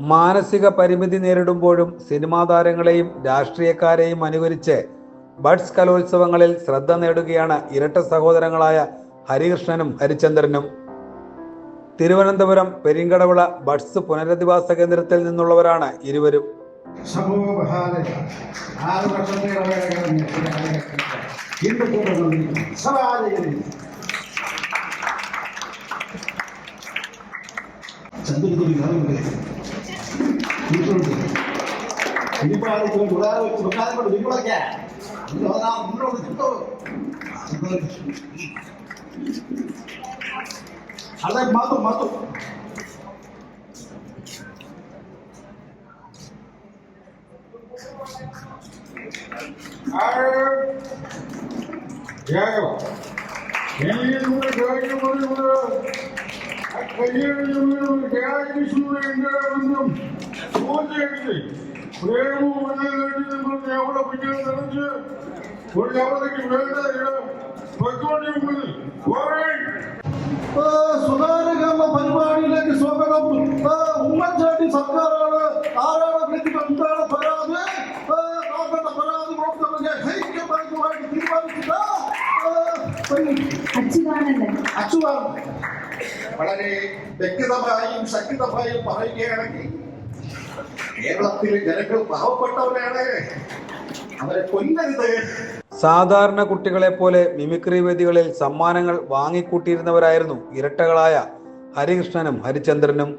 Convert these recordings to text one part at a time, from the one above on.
മാനസിക പരിമിതി നേരിടുമ്പോഴും സിനിമാ താരങ്ങളെയും രാഷ്ട്രീയക്കാരെയും അനുകരിച്ച് ബഡ്സ് കലോത്സവങ്ങളിൽ ശ്രദ്ധ നേടുകയാണ് ഇരട്ട സഹോദരങ്ങളായ ഹരികൃഷ്ണനും ഹരിചന്ദ്രനും. തിരുവനന്തപുരം പെരിങ്കടവിള ബഡ്സ് പുനരധിവാസ കേന്ദ്രത്തിൽ നിന്നുള്ളവരാണ് ഇരുവരും. സമൂഹബഹാദയ దీపావళికి ఉదాహరణ సుఖాలు ഇനിപ്പാട് പോയി ഉടാതെ വെച്ച് വെക്കാതെ കൊണ്ട് വീട്ടിലൊക്കെ മുന്നോട്ട് കിട്ടോ അതെ മാത്തും മാത്തും സുധാരകർമ്മ പരിപാടിയിലേക്ക് സ്വാഗതം ആ, ഉമ്മൻചാണ്ടി സർക്കാരാണ് ആരാണ് വിളിക്കുന്നത് എന്താണ് പരാതി ആ, നോക്കട്ടെ പരാതി കൊടുത്തവരെ ഐക്യപരമായിട്ട് തീരുമാനിച്ചില്ല ആ, ഒരു അച്യുതാനന്ദൻ അച്ചുവാണ് വളരെ വ്യക്തമായും ശക്തമായും പറയുകയാണെങ്കിൽ കേരളത്തിലെ ജനങ്ങൾ പാവപ്പെട്ടവരാണ്. അവരെ കൊല്ലരുത്. സാധാരണ കുട്ടികളെ പോലെ മിമിക്രി വേദികളിൽ സമ്മാനങ്ങൾ വാങ്ങിക്കൂട്ടിയിരുന്നവരായിരുന്നു ഇരട്ടകളായ ഹരികൃഷ്ണനും ഹരിചന്ദ്രനും.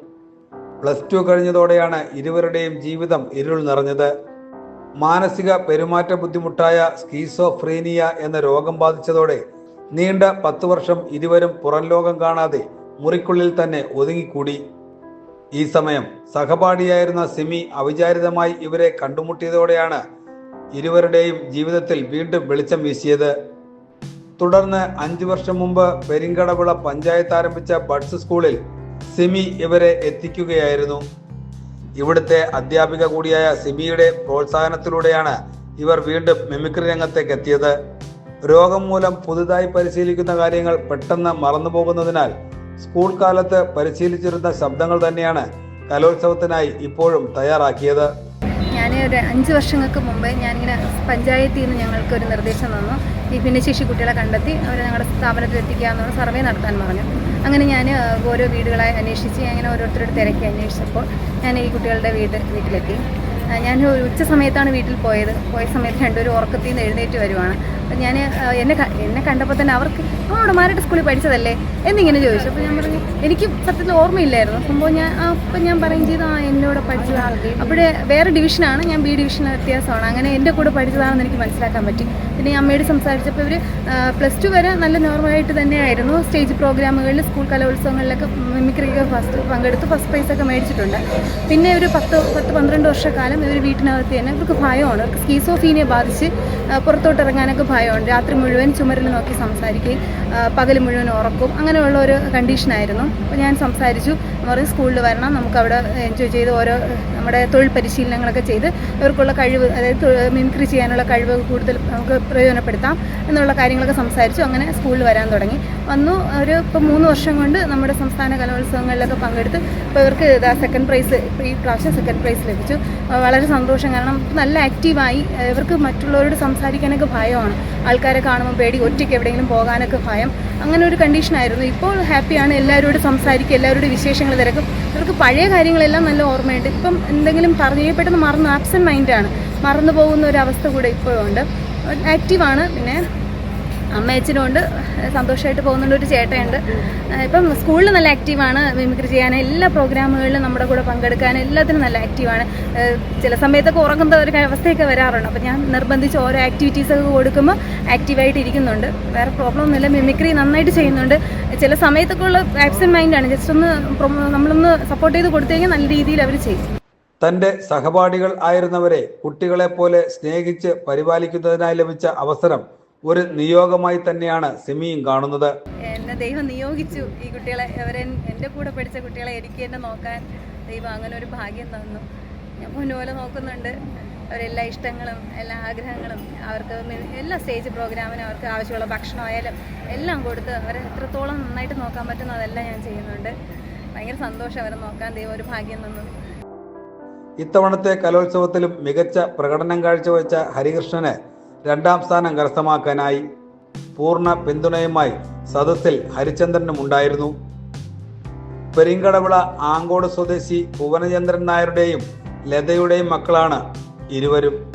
പ്ലസ് ടു കഴിഞ്ഞതോടെയാണ് ഇരുവരുടെയും ജീവിതം ഇരുൾ നിറഞ്ഞത്. മാനസിക പെരുമാറ്റ ബുദ്ധിമുട്ടായ സ്കീസോഫ്രീനിയ എന്ന രോഗം ബാധിച്ചതോടെ നീണ്ട പത്തു വർഷം ഇരുവരും പുറം ലോകം കാണാതെ മുറിക്കുള്ളിൽ തന്നെ ഒതുങ്ങിക്കൂടി. ഈ സമയം സഹപാഠിയായിരുന്ന സിമി അവിചാരിതമായി ഇവരെ കണ്ടുമുട്ടിയതോടെയാണ് ഇരുവരുടെയും ജീവിതത്തിൽ വീണ്ടും വെളിച്ചം വീശിയത്. തുടർന്ന് അഞ്ചു വർഷം മുമ്പ് പെരിങ്കടവിള പഞ്ചായത്ത് ആരംഭിച്ച ബഡ്സ് സ്കൂളിൽ സിമി ഇവരെ എത്തിക്കുകയായിരുന്നു. ഇവിടുത്തെ അധ്യാപിക കൂടിയായ സിമിയുടെ പ്രോത്സാഹനത്തിലൂടെയാണ് ഇവർ വീണ്ടും മിമിക്രി രംഗത്തേക്ക് എത്തിയത്. രോഗം മൂലം പുതുതായി പരിശീലിക്കുന്ന കാര്യങ്ങൾ പെട്ടെന്ന് മറന്നുപോകുന്നതിനാൽ സ്കൂൾ കാലത്ത് പരിശീലിച്ചിരുന്ന ശബ്ദങ്ങൾ തന്നെയാണ് കലോത്സവത്തിനായി ഇപ്പോഴും തയ്യാറാക്കിയത്. ഞാൻ ഒരു അഞ്ച് വർഷങ്ങൾക്ക് മുമ്പ് ഞാനിങ്ങനെ പഞ്ചായത്തിൽ നിന്ന് ഞങ്ങൾക്ക് ഒരു നിർദ്ദേശം തന്നു. ഈ ഭിന്നശേഷി കുട്ടികളെ കണ്ടെത്തി അവരെ ഞങ്ങളുടെ സ്ഥാപനത്തിൽ എത്തിക്കാമെന്നുള്ള സർവേ നടത്താൻ പറഞ്ഞു. അങ്ങനെ ഞാൻ ഓരോ വീടുകളായി അന്വേഷിച്ച് അങ്ങനെ ഓരോരുത്തരോട് തിരക്കി അന്വേഷിച്ചപ്പോൾ ഞാൻ ഈ കുട്ടികളുടെ വീട് വീട്ടിലെത്തി. ഞാൻ ഉച്ച സമയത്താണ് വീട്ടിൽ പോയത്. പോയ സമയത്ത് രണ്ടുപേരും ഉറക്കത്തിൽ നിന്ന് എഴുന്നേറ്റ് വരുവാണ്. ഞാൻ എന്നെ എന്നെ കണ്ടപ്പോൾ തന്നെ അവർക്ക് അവിടെ മാരുടെ സ്കൂളിൽ പഠിച്ചതല്ലേ? എന്നിങ്ങനെ ചോദിച്ചു. അപ്പോൾ ഞാൻ പറഞ്ഞു എനിക്ക് സത്യത്തിൽ ഓർമ്മയില്ലായിരുന്നു. അപ്പോൾ ഞാൻ അപ്പം ഞാൻ പറയും ചെയ്തു ആ എന്നോട് പഠിച്ചതാണ് അവിടെ വേറെ ഡിവിഷനാണ് ഞാൻ ബി ഡിവിഷൻ വ്യത്യാസമാണ്. അങ്ങനെ എന്റെ കൂടെ പഠിച്ചതാണെന്ന് എനിക്ക് മനസ്സിലാക്കാൻ പറ്റി. പിന്നെ അമ്മയോട് സംസാരിച്ചപ്പോൾ ഇവർ പ്ലസ് ടു വരെ നല്ല നോർമലായിട്ട് തന്നെയായിരുന്നു. സ്റ്റേജ് പ്രോഗ്രാമുകളിൽ സ്കൂൾ കലോത്സവങ്ങളിലൊക്കെ മിമിക്രിക്ക് ഫസ്റ്റ് പങ്കെടുത്ത് ഫസ്റ്റ് പ്രൈസൊക്കെ മേടിച്ചിട്ടുണ്ട്. പിന്നെ ഒരു പത്ത് പത്ത് പന്ത്രണ്ട് വർഷക്കാലം ഇവർ വീട്ടിനകത്ത് തന്നെ ഇവർക്ക് ഭയമാണ്. ഇവർക്ക് സ്കീസോഫീനെ ബാധിച്ച് ആ, പുറത്തോട്ട് ഇറങ്ങാനൊക്കെ ഭയമുണ്ട് രാത്രി മുഴുവൻ ചുമരിൽ നോക്കി സംസാരിക്കുകയും പകൽ മുഴുവൻ ഉറക്കും. അങ്ങനെയുള്ള ഒരു കണ്ടീഷനായിരുന്നു അപ്പോൾ ഞാൻ സംസാരിച്ചു. അവർ സ്കൂളിൽ വരണം. നമുക്ക് അവിടെ എൻജോയ് ചെയ്ത് ഓരോ നമ്മുടെ തൊഴിൽ പരിശീലനങ്ങളൊക്കെ ചെയ്ത് ഇവർക്കുള്ള കഴിവ് അതായത് മിമിക്രി ചെയ്യാനുള്ള കഴിവ് കൂടുതൽ നമുക്ക് പ്രയോജനപ്പെടുത്താം എന്നുള്ള കാര്യങ്ങളൊക്കെ സംസാരിച്ചു. അങ്ങനെ സ്കൂളിൽ വരാൻ തുടങ്ങി. വന്നു. ഒരു ഇപ്പോൾ മൂന്ന് വർഷം കൊണ്ട് നമ്മുടെ സംസ്ഥാന കലോത്സവങ്ങളിലൊക്കെ പങ്കെടുത്ത് ഇപ്പോൾ ഇവർക്ക് ഇതാ സെക്കൻഡ് പ്രൈസ് ഈ പ്രാവശ്യം സെക്കൻഡ് പ്രൈസ് ലഭിച്ചു. വളരെ സന്തോഷം. കാരണം നല്ല ആക്റ്റീവായി ഇവർക്ക് മറ്റുള്ളവരോട് സംസാരിക്കാനൊക്കെ ഭയമാണ്. ആൾക്കാരെ കാണുമ്പോൾ പേടി ഒറ്റയ്ക്ക് എവിടെയെങ്കിലും പോകാനൊക്കെ ഭയം. അങ്ങനെ ഒരു കണ്ടീഷനായിരുന്നു ഇപ്പോൾ ഹാപ്പിയാണ്. എല്ലാവരോടും സംസാരിക്കുക എല്ലാവരോടും വിശേഷങ്ങൾ തിരക്കും. ഇവർക്ക് പഴയ കാര്യങ്ങളെല്ലാം നല്ല ഓർമ്മയുണ്ട്. ഇപ്പം എന്തെങ്കിലും പറഞ്ഞു പെട്ടെന്ന് മറന്ന് ആബ്സെന്റ് മൈൻഡാണ് മറന്നു പോകുന്ന ഒരു അവസ്ഥ കൂടെ ഇപ്പോഴും ഉണ്ട്. ആക്റ്റീവാണ് പിന്നെ അമ്മയച്ചനും ഉണ്ട് സന്തോഷമായിട്ട് പോകുന്നുണ്ട് ഒരു ചേട്ടയുണ്ട് ഇപ്പം സ്കൂളിൽ നല്ല ആക്റ്റീവാണ് മിമിക്രി ചെയ്യാൻ. എല്ലാ പ്രോഗ്രാമുകളിലും നമ്മുടെ കൂടെ പങ്കെടുക്കാൻ എല്ലാത്തിനും നല്ല ആക്റ്റീവാണ്. ചില സമയത്തൊക്കെ ഉറങ്ങുന്ന ഒരു അവസ്ഥയൊക്കെ വരാറുണ്ട്. അപ്പം ഞാൻ നിർബന്ധിച്ച് ഓരോ ആക്ടിവിറ്റീസൊക്കെ കൊടുക്കുമ്പോൾ ആക്റ്റീവായിട്ട് ഇരിക്കുന്നുണ്ട്. വേറെ പ്രോബ്ലം ഒന്നുമില്ല മിമിക്രി നന്നായിട്ട് ചെയ്യുന്നുണ്ട്. ചില സമയത്തൊക്കെ ഉള്ള ആബ്സെന്റ് മൈൻഡാണ് ജസ്റ്റ് ഒന്ന് നമ്മളൊന്ന് സപ്പോർട്ട് ചെയ്ത് കൊടുത്തു നല്ല രീതിയിൽ അവർ ചെയ്യും. തന്റെ സഹപാഠികൾ ആയിരുന്നവരെ കുട്ടികളെ പോലെ സ്നേഹിച്ച് പരിപാലിക്കുന്നതിനായി ലഭിച്ച അവസരം ഒരു നിയോഗമായി തന്നെയാണ് സിമിയും കാണുന്നത്. എന്നെ ദൈവം നിയോഗിച്ചു ഈ കുട്ടികളെ. അവരെ എന്റെ കൂടെ പഠിച്ച കുട്ടികളെ എനിക്ക് തന്നെ നോക്കാൻ ദൈവം അങ്ങനെ ഒരു ഭാഗ്യം തന്നു. ഞാൻ പൊന്നുപോലെ നോക്കുന്നുണ്ട്. അവരെല്ലാ ഇഷ്ടങ്ങളും എല്ലാ ആഗ്രഹങ്ങളും അവർക്ക് എല്ലാ സ്റ്റേജ് പ്രോഗ്രാമിനും അവർക്ക് ആവശ്യമുള്ള ഭക്ഷണമായാലും എല്ലാം കൊടുത്ത് അവരെ എത്രത്തോളം നന്നായിട്ട് നോക്കാൻ പറ്റുന്ന അതെല്ലാം ഞാൻ ചെയ്യുന്നുണ്ട്. ഭയങ്കര സന്തോഷം അവരെ നോക്കാൻ ദൈവം ഒരു ഭാഗ്യം തന്നു. ഇത്തവണത്തെ കലോത്സവത്തിലും മികച്ച പ്രകടനം കാഴ്ചവെച്ച ഹരികൃഷ്ണന് രണ്ടാം സ്ഥാനം കരസ്ഥമാക്കാനായി പൂർണ പിന്തുണയുമായി സദസ്സിൽ ഹരിചന്ദ്രനും ഉണ്ടായിരുന്നു. പെരിങ്കടവിള ആങ്കോട് സ്വദേശി ഭുവനചന്ദ്രൻ നായരുടെയും ലതയുടെയും മക്കളാണ് ഇരുവരും.